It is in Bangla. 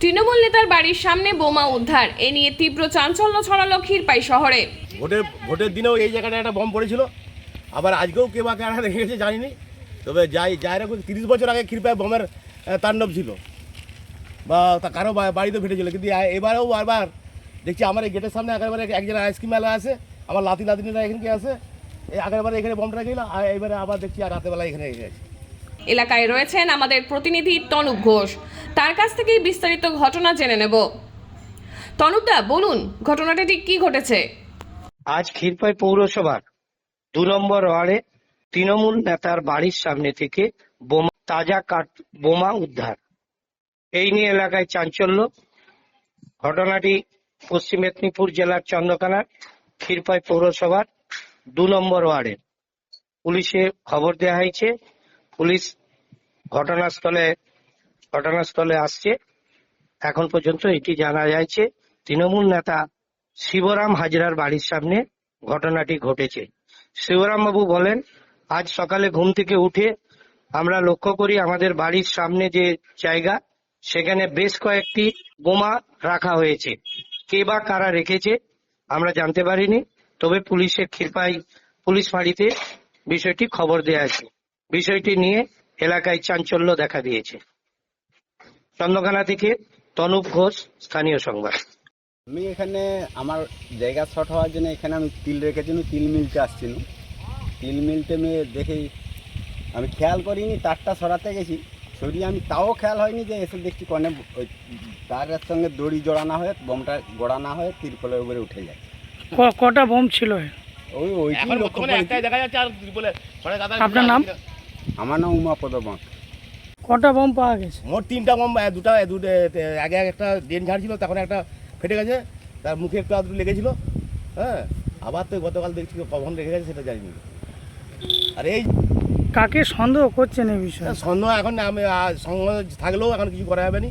তৃণমূল নেতার বাড়ির সামনে বোমা উদ্ধার। এ নিয়ে তীব্র চাঞ্চল্য ছড়ালো ক্ষীরপাই শহরে। ভোটের ভোটের দিনেও এই জায়গাটা একটা বম পড়েছিল। আবার আজকেও কে বা কারা রেখে গেছে জানিনি। তবে যাই যাই রাখুন তিরিশ বছর আগে ক্ষীরপায় বোমের তাণ্ডব ছিল। বা তা কারও বাড়িতে ফেটেছিল কিন্তু এবারেও বারবার দেখছি আমার এই গেটের সামনে একেবারে একজন আইসক্রিম মেলা আছে আমার লাতি লাতিনিরা এখানকে আছে। এই আগেরবারে এখানে বমটা রেখে আর এবারে আবার দেখছি আর রাতেবেলা এখানে রেখে গেছে এলাকায় রয়েছেন আমাদের প্রতিনিধি তনুপ ঘোষ। তার কাছ থেকেই বিস্তারিত ঘটনা জেনে নেব। তনুপদা বলুন, ঘটনাটা ঠিক কি ঘটেছে? আজ ক্ষীরপাই পৌরসভার দু নম্বর ওয়ার্ডে তৃণমূল নেতার বাড়ির সামনে থেকে বোমা, তাজা কাঠ, বোমা উদ্ধার। এই নিয়ে এলাকায় চাঞ্চল্য। ঘটনাটি পশ্চিম মেদিনীপুর জেলার চন্দ্রকানার ক্ষীরপাই পৌরসভার দু নম্বর ওয়ার্ডের পুলিশে খবর দেওয়া হয়েছে। পুলিশ ঘটনাস্থলে ঘটনাস্থলে আসছে। এখন পর্যন্ত এটি জানা যাচ্ছে, তৃণমূল নেতা শিবরাম হাজরার বাড়ির সামনে ঘটনাটি ঘটেছে। শিবরাম বাবু বলেন, আজ সকালে ঘুম থেকে উঠে আমরা লক্ষ্য করি আমাদের বাড়ির সামনে যে জায়গা, সেখানে বেশ কয়েকটি বোমা রাখা হয়েছে। কে বা কারা রেখেছে আমরা জানতে পারিনি, তবে পুলিশের ক্ষীরপাই পুলিশ ফাঁড়িতে বিষয়টি খবর দেওয়া আছে। বিষয়টি নিয়ে এলাকায় চাঞ্চল্য দেখা দিয়েছে। চন্দ্রকানা থেকে তনুপ ঘোষ স্থানীয় সংবাদ। আমি এখানে আমার জায়গা শর্ট হওয়ার জন্য এখানে আমি তিল রেখেছিলাম তিল মিলতে আসছিলাম তিল মিলতে মেয়ে দেখি আমি খেয়াল করিনি তারটা সরাতে গেছি। সরিয়ে আমি তাও খেয়াল হয়নি যে এসে দেখছি কনে ওই তারের সঙ্গে দড়ি জড়ানো হয়ে বোমটা গড়ানো হয়ে তিরপলের উপরে উঠে যায়। ক- কটা বোম ছিল? ওই লক্ষ্য করেছি। আপনার নাম? আমার নাম উমাপদ বাঁক কটা বোম পাওয়া গেছে? মোট তিনটা বম দুটা দুটো আগে একটা ড্রেন ঝাড়ছিল তখন একটা ফেটে গেছে তার মুখে একটু আধটু লেগেছিল হ্যাঁ? আবার তো গতকাল দেখছি কখন রেখে গেছে সেটা জানি না আর এই কাকে সন্দেহ করছেন এই বিষয়ে? সন্দেহ এখন আমি সন্দেহ থাকলেও এখন কিছু করা যাবে না।